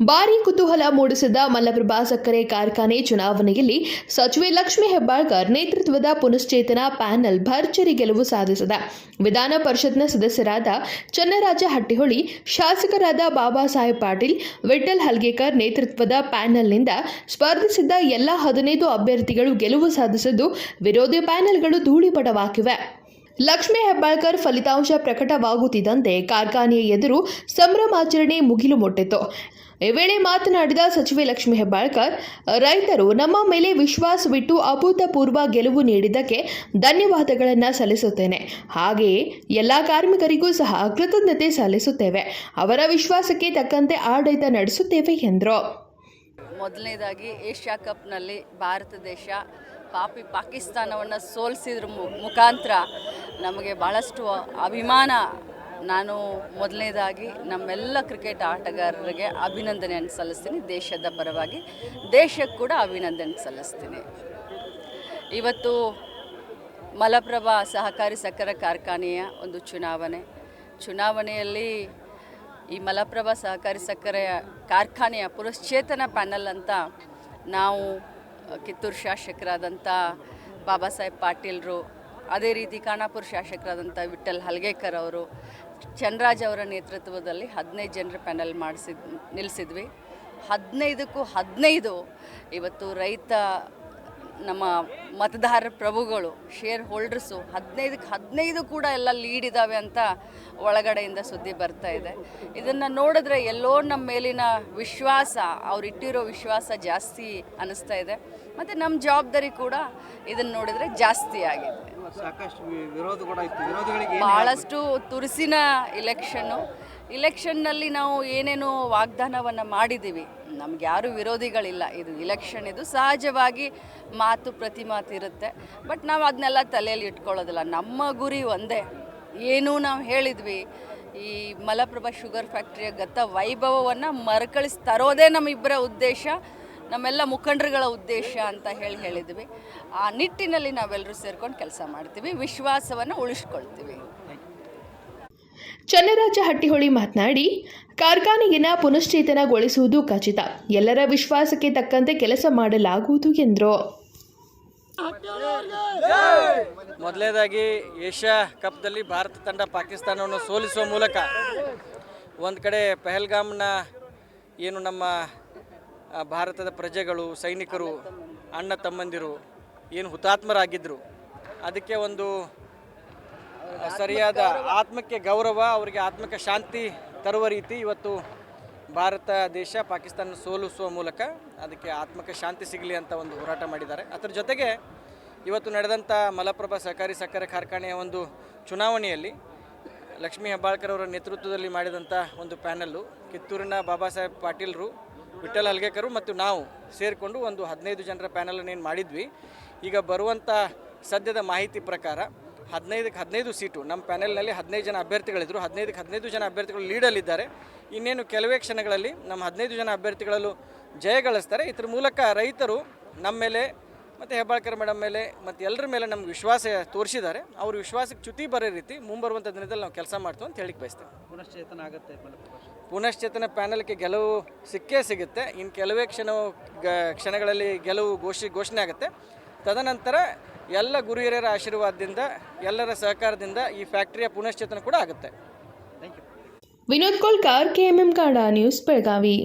ಭಾರೀ ಕುತೂಹಲ ಮೂಡಿಸಿದ ಮಲ್ಲಪ್ರಭಾ ಸಕ್ಕರೆ ಕಾರ್ಖಾನೆ ಚುನಾವಣೆಯಲ್ಲಿ ಸಚಿವೆ ಲಕ್ಷ್ಮೀ ಹೆಬ್ಬಾಳ್ಕರ್ ನೇತೃತ್ವದ ಪುನಶ್ಚೇತನ ಪ್ಯಾನೆಲ್ ಭರ್ಜರಿ ಗೆಲುವು ಸಾಧಿಸಿದೆ. ವಿಧಾನ ಪರಿಷತ್ನ ಸದಸ್ಯರಾದ ಚನ್ನರಾಜ ಹಟ್ಟಿಹೊಳಿ, ಶಾಸಕರಾದ ಬಾಬಾ ಸಾಹೇಬ್ ಪಾಟೀಲ್, ವಿಠ್ಠಲ್ ಹಲ್ಗೇಕರ್ ನೇತೃತ್ವದ ಪ್ಯಾನೆಲ್ನಿಂದ ಸ್ಪರ್ಧಿಸಿದ್ದ ಎಲ್ಲ ಹದಿನೈದು ಅಭ್ಯರ್ಥಿಗಳು ಗೆಲುವು ಸಾಧಿಸಿದ್ದು, ವಿರೋಧಿ ಪ್ಯಾನೆಲ್ಗಳು ಧೂಳಿಪಟವಾಗಿವೆ ಲಕ್ಷ್ಮೀ ಹೆಬ್ಬಾಳ್ಕರ್ ಫಲಿತಾಂಶ ಪ್ರಕಟವಾಗುತ್ತಿದ್ದಂತೆ ಕಾರ್ಖಾನೆಯ ಎದುರು ಸಂಭ್ರಮಾಚರಣೆ ಮುಗಿಲು ಮುಟ್ಟಿತು ಈ ವೇಳೆ ಮಾತನಾಡಿದ ಸಚಿವೆ ಲಕ್ಷ್ಮೀ ಹೆಬ್ಬಾಳ್ಕರ್, ರೈತರು ನಮ್ಮ ಮೇಲೆ ವಿಶ್ವಾಸವಿಟ್ಟು ಅಭೂತಪೂರ್ವ ಗೆಲುವು ನೀಡಿದ್ದಕ್ಕೆ ಧನ್ಯವಾದಗಳನ್ನು ಸಲ್ಲಿಸುತ್ತೇನೆ. ಹಾಗೆಯೇ ಎಲ್ಲ ಕಾರ್ಮಿಕರಿಗೂ ಸಹ ಕೃತಜ್ಞತೆ ಸಲ್ಲಿಸುತ್ತೇವೆ. ಅವರ ವಿಶ್ವಾಸಕ್ಕೆ ತಕ್ಕಂತೆ ಆಡಳಿತ ನಡೆಸುತ್ತೇವೆ, ಎಂದರು. ಮೊದಲನೇದಾಗಿ ಏಷ್ಯಾ ಕಪ್ನಲ್ಲಿ ಭಾರತ ದೇಶ ಪಾಪಿ ಪಾಕಿಸ್ತಾನವನ್ನು ಸೋಲಿಸಿದ್ರ ಮುಖಾಂತರ ನಮಗೆ ಭಾಳಷ್ಟು ಅಭಿಮಾನ. ನಾನು ಮೊದಲನೇದಾಗಿ ನಮ್ಮೆಲ್ಲ ಕ್ರಿಕೆಟ್ ಆಟಗಾರರಿಗೆ ಅಭಿನಂದನೆಯನ್ನು ಸಲ್ಲಿಸ್ತೀನಿ. ದೇಶದ ಪರವಾಗಿ ದೇಶಕ್ಕೆ ಕೂಡ ಅಭಿನಂದನೆ ಸಲ್ಲಿಸ್ತೀನಿ. ಇವತ್ತು ಮಲಪ್ರಭಾ ಸಹಕಾರಿ ಸಕ್ಕರೆ ಕಾರ್ಖಾನೆಯ ಒಂದು ಚುನಾವಣೆ. ಚುನಾವಣೆಯಲ್ಲಿ ಈ ಮಲಪ್ರಭಾ ಸಹಕಾರಿ ಸಕ್ಕರೆ ಕಾರ್ಖಾನೆಯ ಪುನಶ್ಚೇತನ ಪ್ಯಾನಲ್ ಅಂತ ನಾವು ಕಿತ್ತೂರು ಶಾಸಕರಾದಂಥ ಬಾಬಾ ಸಾಹೇಬ್ ಪಾಟೀಲ್ರು, ಅದೇ ರೀತಿ ಖಾನಾಪುರ ಶಾಸಕರಾದಂಥ ವಿಠಲ್ ಹಲ್ಗೇಕರ್ ಅವರು ಚನ್ರಾಜ್ ಅವರ ನೇತೃತ್ವದಲ್ಲಿ ಹದಿನೈದು ಜನರ ಪ್ಯಾನಲ್ ಮಾಡಿಸಿದ್ ನಿಲ್ಲಿಸಿದ್ವಿ ಹದಿನೈದಕ್ಕೂ ಹದಿನೈದು ಇವತ್ತು ರೈತ ನಮ್ಮ ಮತದಾರ ಪ್ರಭುಗಳು ಶೇರ್ ಹೋಲ್ಡರ್ಸು ಹದಿನೈದಕ್ಕೆ ಹದಿನೈದು ಕೂಡ ಎಲ್ಲ ಲೀಡ್ ಇದ್ದಾವೆ ಅಂತ ಒಳಗಡೆಯಿಂದ ಸುದ್ದಿ ಬರ್ತಾ ಇದೆ. ಇದನ್ನು ನೋಡಿದ್ರೆ ಎಲ್ಲೋ ನಮ್ಮ ಮೇಲಿನ ವಿಶ್ವಾಸ ಅವ್ರು ಇಟ್ಟಿರೋ ವಿಶ್ವಾಸ ಜಾಸ್ತಿ ಅನ್ನಿಸ್ತಾ ಇದೆ. ಮತ್ತು ನಮ್ಮ ಜವಾಬ್ದಾರಿ ಕೂಡ ಇದನ್ನು ನೋಡಿದರೆ ಜಾಸ್ತಿ ಆಗಿದೆ. ಸಾಕಷ್ಟು ವಿರೋಧ ಕೂಡ ಇತ್ತು. ವಿರೋಧಿಗಳಿಗೆ ಏನು ಭಾಳಷ್ಟು ತುರುಸಿನ ಇಲೆಕ್ಷನ್ನು ಇಲೆಕ್ಷನ್ನಲ್ಲಿ ನಾವು ಏನೇನು ವಾಗ್ದಾನವನ್ನು ಮಾಡಿದ್ದೀವಿ. ನಮ್ಗೆ ಯಾರು ವಿರೋಧಿಗಳಿಲ್ಲ. ಇದು ಇಲೆಕ್ಷನ್, ಇದು ಸಹಜವಾಗಿ ಮಾತು ಪ್ರತಿ ಮಾತು ಇರುತ್ತೆ. ಬಟ್ ನಾವು ಅದನ್ನೆಲ್ಲ ತಲೆಯಲ್ಲಿ ಇಟ್ಕೊಳ್ಳೋದಿಲ್ಲ. ನಮ್ಮ ಗುರಿ ಒಂದೇ. ಏನು ನಾವು ಹೇಳಿದ್ವಿ, ಈ ಮಲಪ್ರಭಾ ಶುಗರ್ ಫ್ಯಾಕ್ಟ್ರಿಯ ಗತ ವೈಭವವನ್ನು ಮರುಕಳಿಸಿ ತರೋದೇ ನಮ್ಮಿಬ್ಬರ ಉದ್ದೇಶ, ನಮ್ಮೆಲ್ಲ ಮುಖಂಡರುಗಳ ಉದ್ದೇಶ ಅಂತ ಹೇಳಿ ಹೇಳಿದ್ವಿ. ಆ ನಿಟ್ಟಿನಲ್ಲಿ ನಾವೆಲ್ಲರೂ ಸೇರ್ಕೊಂಡು ಕೆಲಸ ಮಾಡ್ತೀವಿ. ವಿಶ್ವಾಸವನ್ನು ಉಳಿಸ್ಕೊಳ್ತೀವಿ. ಚನ್ನರಾಜ ಹಟ್ಟಿಹೊಳಿ ಮಾತನಾಡಿ ಕಾರ್ಖಾನೆಯನ್ನು ಪುನಶ್ಚೇತನಗೊಳಿಸುವುದು ಖಚಿತ. ಎಲ್ಲರ ವಿಶ್ವಾಸಕ್ಕೆ ತಕ್ಕಂತೆ ಕೆಲಸ ಮಾಡಲಾಗುವುದು ಎಂದರು. ಮೊದಲನೇದಾಗಿ ಏಷ್ಯಾ ಕಪ್ದಲ್ಲಿ ಭಾರತ ತಂಡ ಪಾಕಿಸ್ತಾನವನ್ನು ಸೋಲಿಸುವ ಮೂಲಕ ಒಂದು ಕಡೆ ಪೆಹಲ್ಗಾಮ್ನ ಏನು ನಮ್ಮ ಭಾರತದ ಪ್ರಜೆಗಳು, ಸೈನಿಕರು, ಅಣ್ಣ ತಮ್ಮಂದಿರು, ಏನು ಹುತಾತ್ಮರಾಗಿದ್ದರು ಅದಕ್ಕೆ ಒಂದು ಸರಿಯಾದ ಆತ್ಮಕ್ಕೆ ಗೌರವ, ಅವರಿಗೆ ಆತ್ಮಕ ಶಾಂತಿ ತರುವ ರೀತಿ ಇವತ್ತು ಭಾರತ ದೇಶ ಪಾಕಿಸ್ತಾನ ಸೋಲಿಸುವ ಮೂಲಕ ಅದಕ್ಕೆ ಆತ್ಮಕ ಶಾಂತಿ ಸಿಗಲಿ ಅಂತ ಒಂದು ಹೋರಾಟ ಮಾಡಿದ್ದಾರೆ. ಅದರ ಜೊತೆಗೆ ಇವತ್ತು ನಡೆದಂಥ ಮಲಪ್ರಭಾ ಸಹಕಾರಿ ಸಕ್ಕರೆ ಕಾರ್ಖಾನೆಯ ಒಂದು ಚುನಾವಣೆಯಲ್ಲಿ ಲಕ್ಷ್ಮೀ ಹೆಬ್ಬಾಳ್ಕರ್ ಅವರ ನೇತೃತ್ವದಲ್ಲಿ ಮಾಡಿದಂಥ ಒಂದು ಪ್ಯಾನಲ್ಲು ಕಿತ್ತೂರಿನ ಬಾಬಾ ಸಾಹೇಬ್ ಪಾಟೀಲ್ರು ವಿಠಲ್ ಹಲ್ಗೇಕರು ಮತ್ತು ನಾವು ಸೇರಿಕೊಂಡು ಒಂದು ಹದಿನೈದು ಜನರ ಪ್ಯಾನಲನ್ನು ಏನು ಮಾಡಿದ್ವಿ. ಈಗ ಬರುವಂಥ ಸದ್ಯದ ಮಾಹಿತಿ ಪ್ರಕಾರ ಹದಿನೈದಕ್ಕೆ ಹದಿನೈದು ಸೀಟು. ನಮ್ಮ ಪ್ಯಾನೆಲ್ನಲ್ಲಿ ಹದಿನೈದು ಜನ ಅಭ್ಯರ್ಥಿಗಳಿದ್ದರು ಹದಿನೈದಕ್ಕೆ ಹದಿನೈದು ಜನ ಅಭ್ಯರ್ಥಿಗಳು ಲೀಡಲ್ಲಿದ್ದಾರೆ. ಇನ್ನೇನು ಕೆಲವೇ ಕ್ಷಣಗಳಲ್ಲಿ ನಮ್ಮ ಹದಿನೈದು ಜನ ಅಭ್ಯರ್ಥಿಗಳಲ್ಲೂ ಜಯಗಳಿಸ್ತಾರೆ ಇದ್ರ ಮೂಲಕ ರೈತರು ನಮ್ಮ ಮೇಲೆ ಮತ್ತು ಹೆಬ್ಬಾಳ್ಕರ್ ಮೇಡಮ್ ಮೇಲೆ ಮತ್ತು ಎಲ್ಲರ ಮೇಲೆ ನಮ್ಗೆ ವಿಶ್ವಾಸ ತೋರಿಸಿದ್ದಾರೆ. ಅವ್ರ ವಿಶ್ವಾಸಕ್ಕೆ ಚ್ಯುತಿ ಬರೋ ರೀತಿ ಮುಂಬರುವಂಥ ದಿನದಲ್ಲಿ ನಾವು ಕೆಲಸ ಮಾಡ್ತೀವಿ ಅಂತ ಹೇಳಿಕ್ಕೆ ಬಯಸ್ತೇವೆ ಪುನಶ್ಚೇತನ ಆಗುತ್ತೆ ಪುನಶ್ಚೇತನ ಪ್ಯಾನಲ್ಗೆ ಗೆಲುವು ಸಿಕ್ಕೇ ಸಿಗುತ್ತೆ. ಇನ್ನು ಕೆಲವೇ ಕ್ಷಣ ಕ್ಷಣಗಳಲ್ಲಿ ಗೆಲುವು ಘೋಷಿ ಘೋಷಣೆ ಆಗುತ್ತೆ. ತದನಂತರ ಎಲ್ಲ ಗುರು ಆಶೀರ್ವಾದದಿಂದ ಎಲ್ಲರ ಸಹಕಾರದಿಂದ ಈ ಫ್ಯಾಕ್ಟರಿಯ ಪುನಶ್ಚೇತನ ಕೂಡ ಆಗುತ್ತೆ. ವಿನೋದ್ ಕೋಲ್ಕಾರ್ ಕೆಎಂಎಂ ಕಾಡ ನ್ಯೂಸ್ ಬೆಳಗಾವಿ.